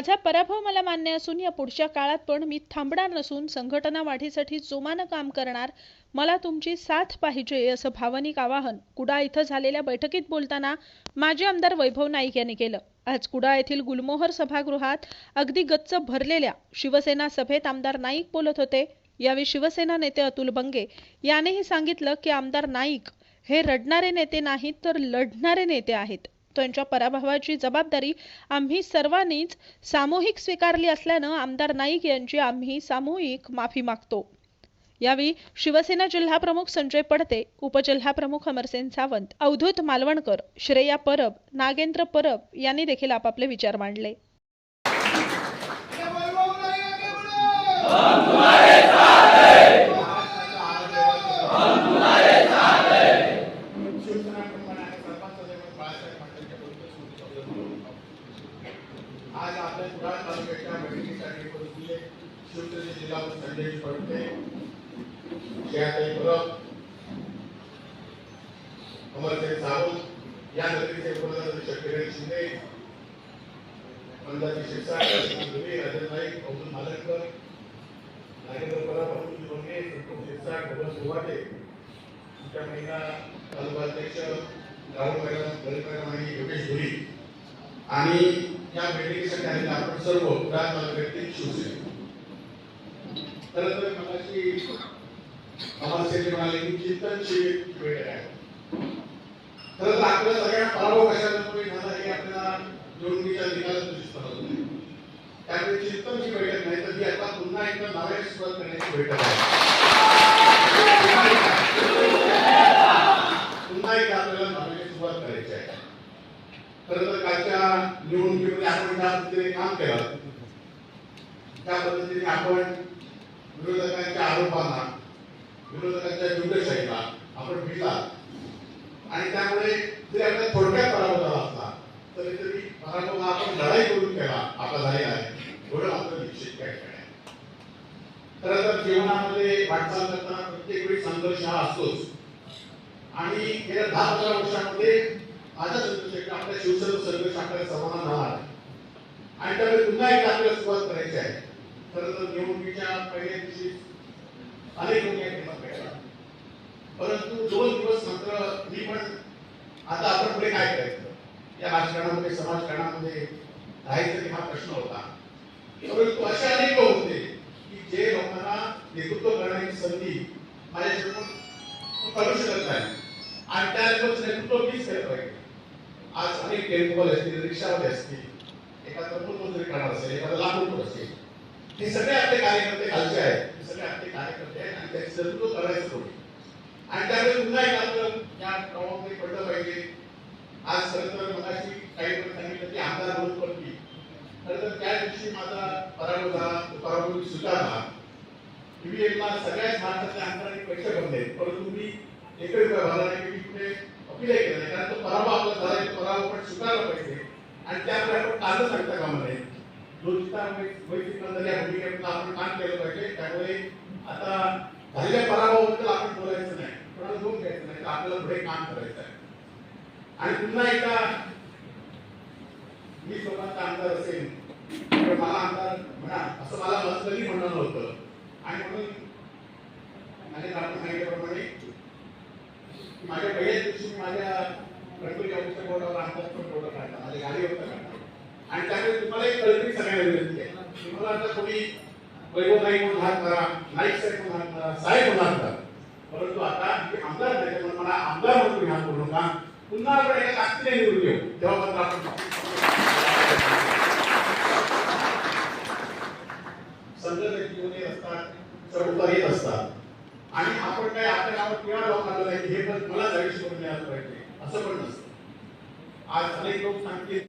माझा पराभव मला मान्य असून या पुढच्या काळात पण मी थांबणार नसून संघटना वाढीसाठी जोमानं काम करणार मला तुमची साथ पाहिजे असं भावनिक आवाहन कुडा इथं झालेल्या बैठकीत बोलताना माजी आमदार वैभव नाईक यांनी केलं. आज कुडा येथील गुलमोहर सभागृहात अगदी गच्च भरलेल्या शिवसेना सभेत आमदार नाईक बोलत होते. यावेळी शिवसेना नेते अतुल बंगे यानेही सांगितलं की आमदार नाईक हे रडणारे नेते नाहीत तर लढणारे नेते आहेत. त्यांच्या पराभवाची जबाबदारी आम्ही सर्वांनीच सामूहिक स्वीकारली असल्यानं आमदार नाईक यांची आम्ही सामूहिक माफी मागतो. यावेळी शिवसेना जिल्हाप्रमुख संजय पडते उपजिल्हाप्रमुख अमरसेन सावंत अवधूत मालवणकर श्रेया परब नागेंद्र परब यांनी देखील आपापले विचार मांडले. आज आपल्या कुडाळ तालुक्याच्या बैठकीसाठी पोहोचले शिवसेने जिल्हा संजय पडते जयाताई परब अमरसेन सावंत या नगरीचे प्रधान शक्तिरेन शिंदे पंजाबी शिरसाट धुळे राजन नाईक अब्दुल मालनकर नागेंद्र परब अब्दुल दोंगे संतोष शिरसाट भगवान सुवाटे आमच्या महिला तालुका अध्यक्ष राहुल मॅडम गरीब मॅडम आणि योगेश धुरी. आणि या बैठकीसाठी आलेले आपण सर्व कुडाळ तालुक्यातील शिवसेने. खरं तर मगाशी अमरसेने म्हणाले की चिंतन शिबिर बैठक आहे. खरं तर आपल्या सगळ्या पराभव कशामुळे झाला हे आपल्याला निवडणुकीच्या निकालात दिसत नाही त्यामुळे चिंतनची बैठक नाही तर ती आता पुन्हा एकदा नव्या सुरुवात करण्याची बैठक आहे. पुन्हा एकदा आपल्याला नव्याने सुरुवात करायची आहे. खरं तर कालच्या निवडणुकीमध्ये आपण ज्या पद्धतीने काम केलं त्या पद्धतीने आपण विरोधकांच्या आरोपांना विरोधकांच्या दुर्दशाहीला आपण भिडला. आणि त्यामुळे जरी आपल्या थोडक्यात पराभव झाला असला तरी तरी पराभव आपण लढाई करून केला आपला झालेला आहे. एवढं आपलं निश्चित काय आहे. खरं तर जीवनामध्ये वाटचाल करताना प्रत्येक वेळी संघर्ष हा असतोच. आणि गेल्या दहा पंधरा वर्षामध्ये माझा संतोष आहे की आपल्या शिवसेना संघर्ष आपल्याला समाधान मिळाला आहे. आणि त्यामुळे पुन्हा एकदा आपल्याला सुरुवात करायची आहे. खरं तर निवडणुकीच्या पहिल्या दिवशी अनेक लोक या ठिकाणी भेटला परंतु दोन दिवस मात्र मी पण आता आपण पुढे काय करायचं? या राजकारणामध्ये समाजकारणामध्ये राहायचं हा प्रश्न होता. परंतु असे अनेक लोक होते की जे लोकांना नेतृत्व करण्याची संधी माझ्या करू शकत नाही. आणि त्या लोकांचं नेतृत्व मीच केलं पाहिजे. आज अनेक टेम्पोवाले असतील रिक्षावाले असतील एखादं मजूरी करणार असेल एखादा लाखो असेल हे सगळे आपले कार्यकर्ते खालचे आहेत. हे सगळे आपले कार्यकर्ते आहेत आणि त्याचे नेतृत्व करायचं कोणी? आणि त्यामुळे पुन्हा एक आपलं या पडलं पाहिजे. आज खरं तर मगाशी काही पण सांगितलं की आमदार म्हणून पडली खरं तर त्या दिवशी माझा पराभव झाला पराभव मी स्वीकारला. ईव्हीएमला सगळ्याच महाराष्ट्रातल्या आमदारांनी पैसे भरले परंतु मी एकही रुपया भरला नाही मी कुठे अपीलही केलं नाही कारण तो पराभव आपला झाला तो पराभव पण स्वीकारला पाहिजे आणि त्यामुळे आपण कारण सांगता कामा नये दोषिता वैयक्तिक या भूमिकेतून आपण काम केलं पाहिजे. त्यामुळे आता झालेल्या पराभवाबद्दल आपण बोलायचं नाही. कोणाला दोष घ्यायचं नाही तर आपल्याला पुढे काम करायचं आहे. आणि पुन्हा एकदा मी स्वतःचा आमदार असेल तर मला आमदार म्हणा असं मला मस्तकी म्हणणं नव्हतं. आणि म्हणून माझ्या आपण सांगितल्याप्रमाणे माझ्या पहिल्याच दिवशी माझ्या गणपती ऑफिसच्या बोर्डावर आमदार पण तेवढं काढला माझ्या गाडीवर काढला आणि त्यामुळे तुम्हाला एक कळकळी सगळ्यांना विनंती आहे. तुम्हाला आता कोणी वैभव नाईक म्हणून हात करा नाईक साहेब म्हणून हात करा साहेब म्हणून हात करा परंतु आता मी आमदार नाही म्हणून मला आमदार म्हणून तुम्ही हात करू नका. पुन्हा आपण एका ताकदीने निवडून घेऊ तेव्हा मात्र आपण संघर्ष जीवन येत असतात चढउतार येत असतात. आणि आपण काय आपल्या गावात किंवा लावून आलं नाही हे पण मला आयुष्य करून मिळालं पाहिजे. असं पण नसतं आज अनेक लोक सांगतील